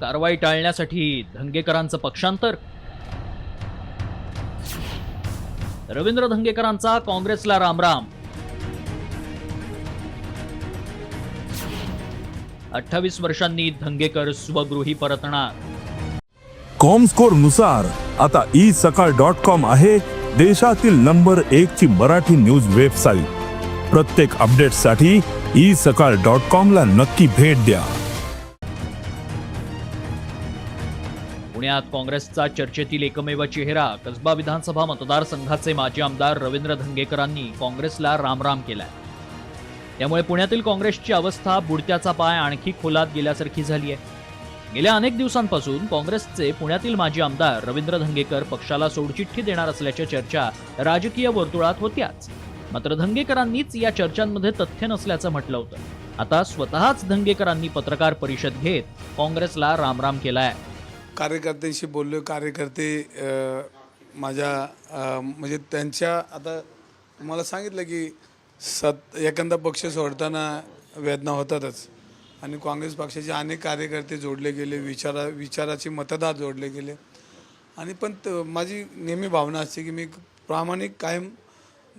कारवाई टाळण्यासाठी धंगेकरांचं पक्षांतर. रवींद्र धंगेकरांचा काँग्रेसला रामराम. अठ्ठावीस वर्षांनी धंगेकर स्वगृही परतणार. कॉमस्कोरनुसार आता ई सकाळ डॉट कॉम आहे देशातील नंबर एक ची मराठी न्यूज वेबसाईट. प्रत्येक अपडेटसाठी ई सकाळ डॉट कॉम ला नक्की भेट द्या. पुण्यात काँग्रेसचा चर्चेतील एकमेव चेहरा कसबा विधानसभा मतदारसंघाचे माजी आमदार रवींद्र धंगेकरांनी काँग्रेसला रामराम केलाय. त्यामुळे पुण्यातील काँग्रेसची अवस्था बुडत्याचा पाय आणखी खोलात गेल्यासारखी झाली आहे गेल्या अनेक दिवसांपासून काँग्रेसचे पुण्यातील माजी आमदार रवींद्र धंगेकर पक्षाला सोडचिठ्ठी देणार असल्याच्या चर्चा राजकीय वर्तुळात होत्याच. मात्र धंगेकरांनीच या चर्चांमध्ये तथ्य नसल्याचं म्हटलं होतं. आता स्वतःच धंगेकरांनी पत्रकार परिषद घेत काँग्रेसला रामराम केलाय. कार्यकर्त्यांशी बोललो कार्यकर्ते माझ्या म्हणजे त्यांच्या आता तुम्हाला सांगितलं की सत एखादा पक्ष सोडताना वेदना होतातच. आणि काँग्रेस पक्षाचे अनेक कार्यकर्ते जोडले गेले विचारा विचाराचे मतदार जोडले गेले. आणि पण त- माझी नेहमी भावना असते की मी प्रामाणिक कायम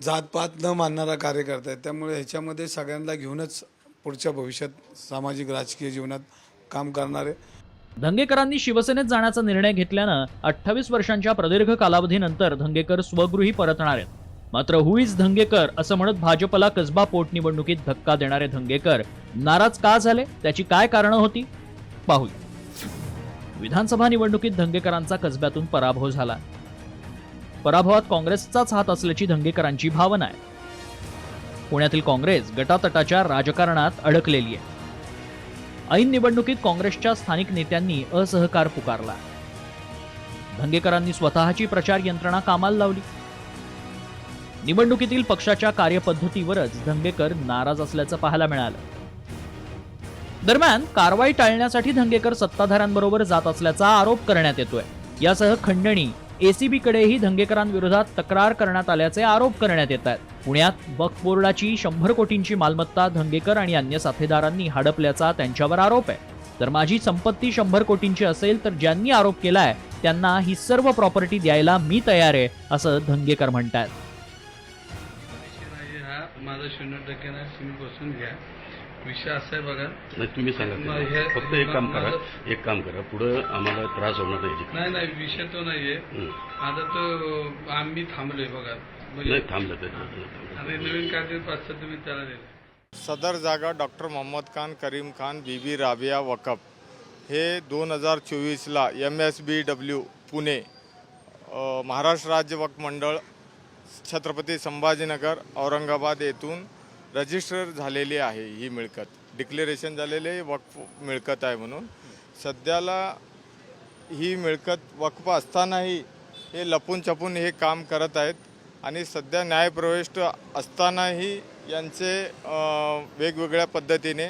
जातपात न मानणारा कार्यकर्ता आहे. त्यामुळे ह्याच्यामध्ये सगळ्यांना घेऊनच पुढच्या भविष्यात सामाजिक राजकीय जीवनात काम करणार आहे धंगेकरांनी शिवसेनेत जाण्याचा निर्णय घेतल्यानं अठ्ठावीस वर्षांच्या प्रदीर्घ कालावधीनंतर धंगेकर स्वगृही परतणार आहेत. मात्र हुईज धंगेकर असं म्हणत भाजपला कसबा पोटनिवडणुकीत धक्का देणारे धंगेकर नाराज का झाले? त्याची काय कारणं होती? पाहूया. विधानसभा निवडणुकीत धंगेकरांचा कसब्यातून पराभव झाला. पराभवात काँग्रेसचाच हात असल्याची धंगेकरांची भावना आहे. पुण्यातील काँग्रेस गटातटाच्या राजकारणात अडकलेली आहे. ऐन निवडणुकीत काँग्रेसच्या स्थानिक नेत्यांनी असहकार पुकारला. धंगेकरांनी स्वतःची प्रचार यंत्रणा कामाला लावली. निवडणुकीतील पक्षाच्या कार्यपद्धतीवरच धंगेकर नाराज असल्याचं पाहायला मिळालं. दरम्यान कारवाई टाळण्यासाठी धंगेकर सत्ताधाऱ्यांबरोबर जात असल्याचा आरोप करण्यात येतोय. यासह खंडणी एसीबीकडेही धंगेकरांविरोधात तक्रार करण्यात आल्याचे आरोप करण्यात येत आहेत. पुण्यात वक्फ बोर्डाची शंभर कोटींची मालमत्ता धंगेकर आणि अन्य साथीदारांनी हडपल्याचा त्यांच्यावर आरोप आहे. तर माझी संपत्ती शंभर कोटींची असेल तर ज्यांनी आरोप केलाय त्यांना ही सर्व प्रॉपर्टी द्यायला मी तयार आहे असं धंगेकर म्हणतात माझा शून्य टक्के ना तुम्ही बसून घ्या. विषय असा आहे बघा नाही तुम्ही सांगा. हे- फक्त एक काम करा माझं- एक काम करा पुढं आम्हाला त्रास होणार नाही याची. नाही नाही विषय तो नाहीये हं. आता तो आम्ही थांबलोय बघा म्हणजे नाही थांबलं तर. आता नवीन कायदे पाच तुम्ही त्याला दिले सदर जागा डॉक्टर मोहम्मद खान करीम खान बीबी राबिया वकफ हे दोन हजार चोवीसला M S B W Pune अ, महाराष्ट्र राज्य वक्फ मंडळ छत्रपती संभाजीनगर औरंगाबाद येथून रजिस्टर झालेली आहे ही मिळकत. डिक्लेरेशन झालेले वक्फ मिळकत आहे म्हणून. सध्याला ही मिळकत वक्फ असतानाही हे लपून छपून हे काम करत आहेत आणि सध्या न्यायप्रविष्ट असतानाही यांचे वेगवेगळ्या पद्धतीने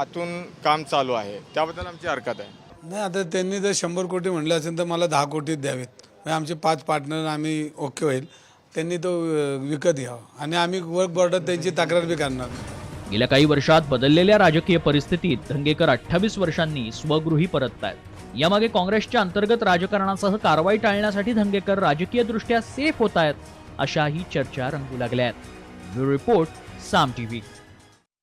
आतून काम चालू आहे. त्याबद्दल आमची हरकत आहे. नाही आता त्यांनी जर शंभर कोटी म्हणले असेल तर मला दहा कोटी द्यावेत. म्हणजे आमचे पाच पार्टनर आम्ही ओके होईल. त्यांनी तो विकत घ्यावा. आणि आम्ही वर्क बॉर्डर त्यांची तक्रार बी करणार. गेल्या काही वर्षात बदललेल्या राजकीय परिस्थितीत धंगेकर अठ्ठावीस वर्षांनी स्वगृही परततायत. यामागे काँग्रेसच्या अंतर्गत राजकारणासह कारवाई टाळण्यासाठी धंगेकर राजकीयदृष्ट्या सेफ होत आहेत अशाही चर्चा रंगू लागल्या आहेत. Bureau report Saam TV.